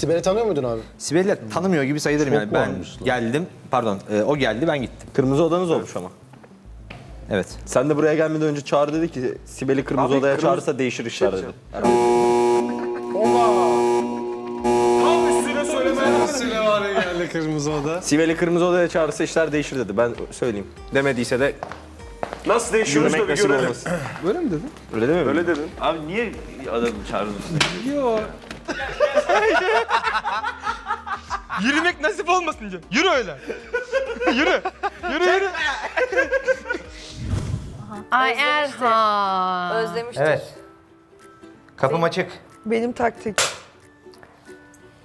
Sibel'i tanıyor muydun abi? Sibel'i tanımıyor gibi sayılırım yani. Ben geldim, pardon e, o geldi ben gittim. Kırmızı odanız olmuş ama. Evet. Sen de buraya gelmeden önce Çağrı dedi ki Sibel'i kırmızı Abi, odaya kırmızı- çağırırsa değişir işler dedi. Sibel var ya geldi kırmızı oda. Sibel'i kırmızı odaya çağırırsa işler değişir dedi. Ben söyleyeyim. Demediyse de Nasıl değişiyormuş da yürümek bir nasip görelim. olmasın. Böyle mi dedin? Öyle mi? Öyle dedin. Abi niye adamı çağırdın? Yok. Yürümek nasip olmasın diyor. Yürü öyle. yürü. Yürü yürü. Ay Erhan. Özlemiştir. Evet. Kapım açık. Benim taktik.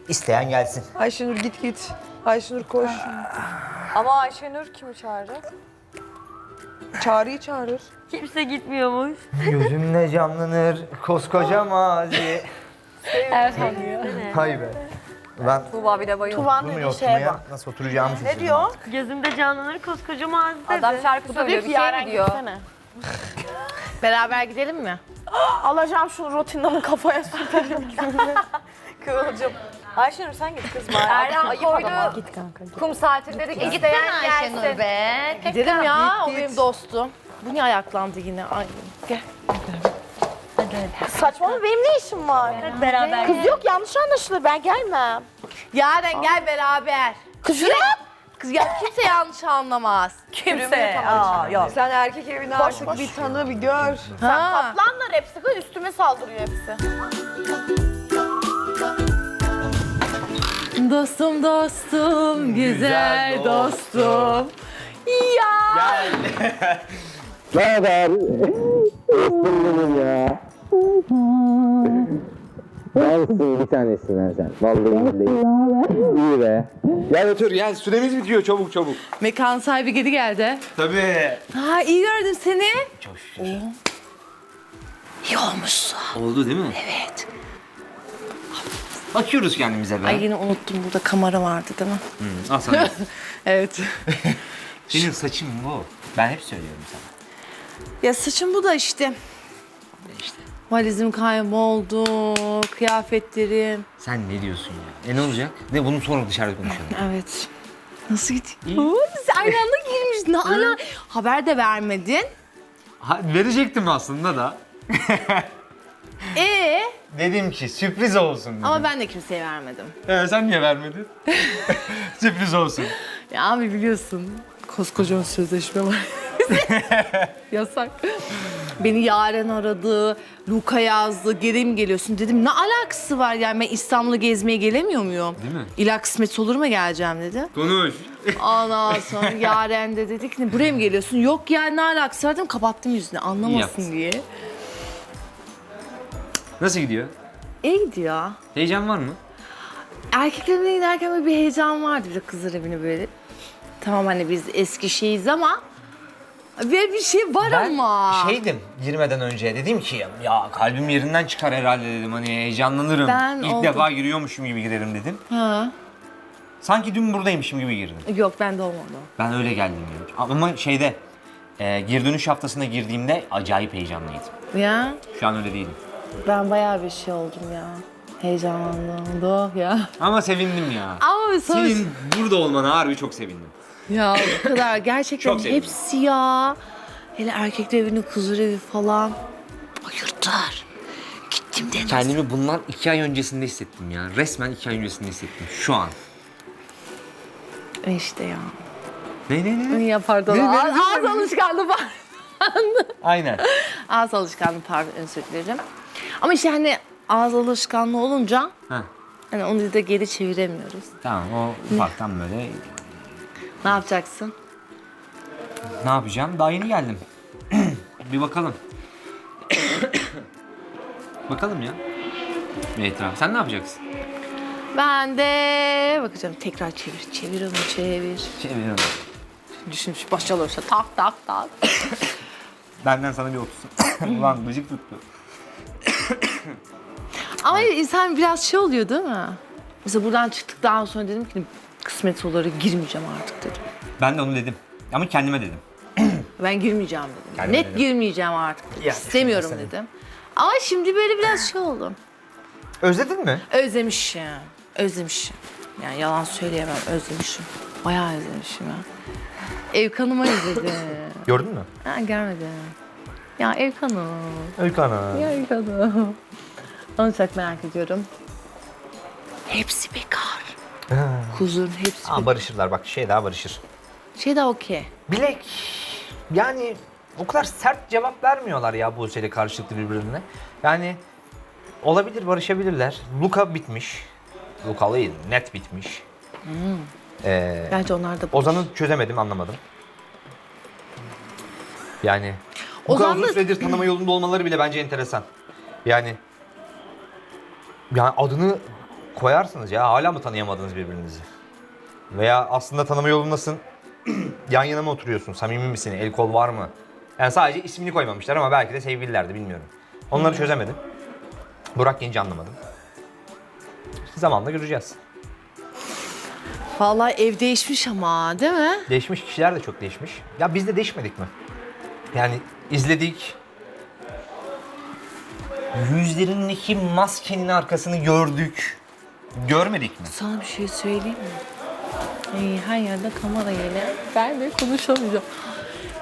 İsteyen gelsin. Ayşenur git git. Ayşenur koş. Ama Ayşenur kimi çağıracak? Çağrı'yı çağırır. Kimse gitmiyormuş. Gözümle canlanır koskoca mazi. Diyor. Hay be. Ben Tuğba bir de bayıldı. Tuvan bunu dediği şeye bak. nasıl oturacağımı şaşırdım. Ne diyor? Gözümde canlanır koskoca mazi dedi. Adam şarkı Bu da söylüyor, diyor bir ki şey mi Yaren diyor? gitsene. Beraber gidelim mi? Alacağım şunu Rotterdam'ın kafaya sürtelim Kıvılcım. Ayşenur sen git kız bari. Erhan Ayıp koydu. adama. Git kanka. Kum saati dedik E, isteyen gitsene gelsin. Ayşenur be. Gidelim ya. O benim dostum. Bu niye ayaklandı yine? Ay gel. Saçmalama benim ne işim var? Beraber. Kız yok yanlış anlaşılır ben gelmem. Yaren gel beraber. Kız yok. Kız ya kimse yanlış anlamaz. Kimse. Aa yok. Sen erkek evini artık bir tanı bir gör. Ha. Kaplanlar hepsi kız üstüme saldırıyor hepsi. Dostum dostum güzel dostum. Ya. bir tanesin lan sen. Vallahi billahi. İyi be. Gel otur gel süremiz bitiyor çabuk çabuk. Mekan sahibi geri geldi. Tabii. Ha iyi gördüm seni. Çok şükür. İyi olmuşsun. Oldu değil mi? Evet. Bakıyoruz kendimize be. Ay yine unuttum burada kamera vardı değil mi? Al sana. Evet. Senin saçın bu. Ben hep söylüyorum sana. Ya saçım bu da işte. Valizim kayboldu, kıyafetlerim. Sen ne diyorsun ya? E ne olacak? Ne bunu sonra dışarıda konuşalım. Evet. Nasıl gidiyor? Oo, Biz aynı anda girmiş. Ne ala? Haber de vermedin. Ha, verecektim aslında da. Ee, Dedim ki sürpriz olsun dedim. ama ben de kimseye vermedim. Ee, sen niye vermedin? Sürpriz olsun. Ya abi biliyorsun. Koskocaman sözleşme var. Yasak. Beni Yaren aradı, Luka yazdı, geri mi geliyorsun dedim. Ne alakası var yani ben İstanbul'u gezmeye gelemiyor muyum? Değil mi? İlla kısmet olur mu geleceğim dedi. Konuş. Ondan sonra Yaren de dedik ki buraya mı geliyorsun? Yok ya ne alakası var dedim kapattım yüzünü anlamasın diye. Nasıl gidiyor? İyi gidiyor. Heyecan var mı? Erkeklerin evine giderken böyle bir heyecan vardı bir de kızlar evine böyle. Tamam hani biz eski şeyiz ama böyle bir şey var Ben ama. şeydim girmeden önce dedim ki ya kalbim yerinden çıkar herhalde dedim hani heyecanlanırım. Ben İlk oldum. defa giriyormuşum gibi girerim dedim. Ha. Sanki dün buradaymışım gibi girdim. Yok bende olmadı. Ben öyle geldim ya. Ama şeyde e, geri dönüş haftasına girdiğimde acayip heyecanlıydım. Ya Şu an öyle değilim. ben bayağı bir şey oldum ya. Heyecanlandım. Doğ ya. Ama sevindim ya. Ama bir sonuç... Senin burada olmana harbi çok sevindim. Ya o kadar gerçekten Çok sevindim. hepsi ya. Hele erkekler evini, kuzur evi falan. Bayırtar. Gittim de Kendimi bundan iki ay öncesinde hissettim ya. Resmen iki ay öncesinde hissettim. Şu an. İşte ya. Ne ne ne? Ya pardon. Ne, ne, Ağız, ne, ağız alışkanlığı var. Aynen. Ağız alışkanlığı pardon özür dilerim. Ama işte hani ağız alışkanlığı olunca Ha. hani onu da geri çeviremiyoruz. Tamam o ufaktan böyle Ne yapacaksın? ne yapacağım? Daha yeni geldim. bir bakalım. bakalım ya. Etraf. Sen ne yapacaksın? Ben de bakacağım tekrar çevir, çevir onu çevir. Çeviriyorum. Düşünmüş başalırsa tak tak tak. Benden sana bir otuz. Ulan gıcık tuttu. Ama insan biraz şey oluyor değil mi? Mesela buradan çıktıktan sonra dedim ki kısmet olarak girmeyeceğim artık dedim. Ben de onu dedim. Ama kendime dedim. Ben girmeyeceğim dedim. Yani Net dedim. girmeyeceğim artık dedim. Ya, İstemiyorum düşünsene. dedim. Ama şimdi böyle biraz şey oldum. Özledin mi? Özlemişim. Özlemişim. Yani yalan söyleyemem özlemişim. Bayağı özlemişim ya. Ev kanıma özledim. Gördün mü? ha görmedim. Ya ev kanım. Öykü Ana. Ya ev kanım. Onu çok merak ediyorum. Kuzun hepsi Ama barışırlar bak şey daha barışır. Şey de okey. Bilek yani o kadar sert cevap vermiyorlar ya bu şeyle karşılıklı birbirine. Yani olabilir barışabilirler. Luka bitmiş. Luka değil net bitmiş. Ee, Bence onlar da Ozan'ı çözemedim anlamadım. Yani bu Ozan kadar uzun da- süredir tanıma yolunda olmaları bile bence enteresan. Yani yani adını koyarsınız ya hala mı tanıyamadınız birbirinizi? Veya aslında tanıma yolundasın yan yana mı oturuyorsun? Samimi misin? El kol var mı? Yani sadece ismini koymamışlar ama belki de sevgililerdi bilmiyorum. Onları çözemedim. Burak Genci anlamadım. Zamanla göreceğiz. Vallahi ev değişmiş ama değil mi? Değişmiş kişiler de çok değişmiş. Ya biz de değişmedik mi? Yani izledik. Yüzlerindeki maskenin arkasını gördük. Görmedik mi? Sana bir şey söyleyeyim mi? Ay, her yerde kamera yine. Ben de konuşamayacağım.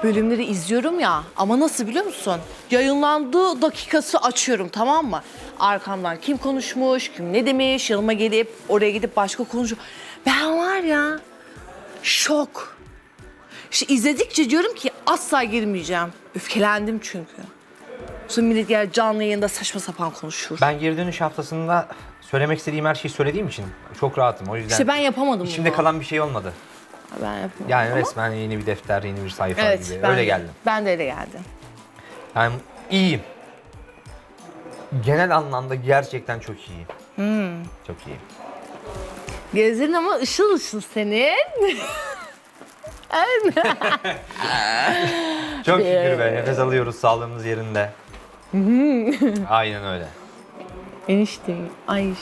Bölümleri izliyorum ya ama nasıl biliyor musun? Yayınlandığı dakikası açıyorum tamam mı? Arkamdan kim konuşmuş, kim ne demiş, yanıma gelip oraya gidip başka konuşuyor. Ben var ya şok. İşte izledikçe diyorum ki asla girmeyeceğim. Öfkelendim çünkü. Sonra millet gel canlı yayında saçma sapan konuşur. Ben geri dönüş haftasında söylemek istediğim her şeyi söylediğim için çok rahatım. O yüzden İşte ben yapamadım içimde bunu. kalan bir şey olmadı. Ben yapamadım. Yani resmen yeni bir defter, yeni bir sayfa Evet, gibi. ben Öyle geldim. Ben de öyle geldim. Yani iyiyim. Genel anlamda gerçekten çok iyiyim. Hmm. Çok iyiyim. Gözlerin ama ışıl ışıl senin. Çok şükür be. Nefes alıyoruz, sağlığımız yerinde. Aynen öyle. Enişte. Ay.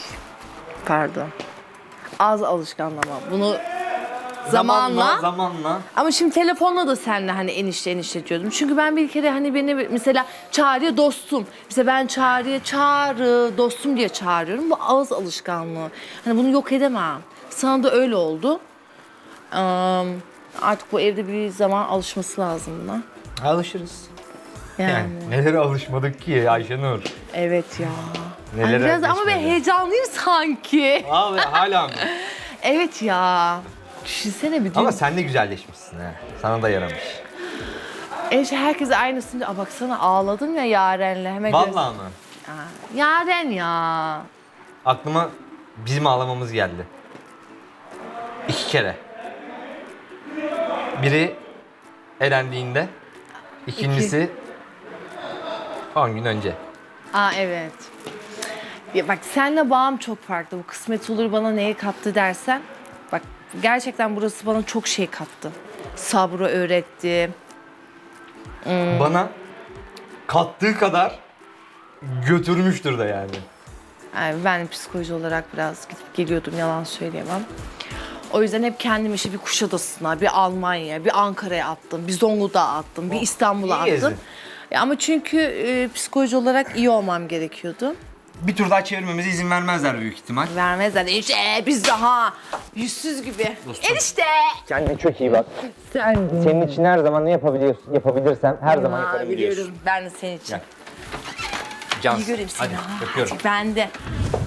Pardon. Az alışkanlama. Bunu zamanla, zamanla. ama şimdi telefonla da seninle hani enişte enişte diyordum. Çünkü ben bir kere hani beni mesela çağrıya dostum. Mesela ben çağrıya çağrı dostum diye çağırıyorum. Bu ağız alışkanlığı. Hani bunu yok edemem. Sana da öyle oldu. Eee, artık bu evde bir zaman alışması lazım buna. Alışırız. Yani. Yani nelere alışmadık ki Ayşenur. Evet ya. Nelere Ay biraz ama ben heyecanlıyım sanki. Abi hala mı? Evet ya. Düşünsene bir. Ama sen de güzelleşmişsin ha. Sana da yaramış. Enişte herkes aynısını. Aa baksana ağladım ya Yaren'le. Hemen Vallahi mı? Aa, Yaren ya. Aklıma bizim ağlamamız geldi. İki kere. Biri elendiğinde, ikincisi 10 gün önce. Aa evet. Ya bak senle bağım çok farklı. Bu kısmet olur bana neyi kattı dersen. Bak gerçekten burası bana çok şey kattı. Sabrı öğretti. Bana kattığı kadar götürmüştür de yani. Yani ben psikoloji olarak biraz gidip geliyordum yalan söyleyemem. O yüzden hep kendimi işte bir Kuşadası'na, bir Almanya, bir Ankara'ya attım, bir Zonguldak'a attım, bir İstanbul'a attım. gezdin. Ya ama çünkü e, psikoloji olarak iyi olmam gerekiyordu. Bir tur daha çevirmemize izin vermezler büyük ihtimal. Vermezler. İşte biz daha yüzsüz gibi. Enişte. Kendine çok iyi bak. Sen Senin için her zaman ne yapabiliyorsun, yapabilirsen her zaman Aa, yapabiliyorsun. biliyorum. Ben de senin için. Cansın. İyi göreyim seni. Hadi ha. öpüyorum. Hadi ben de.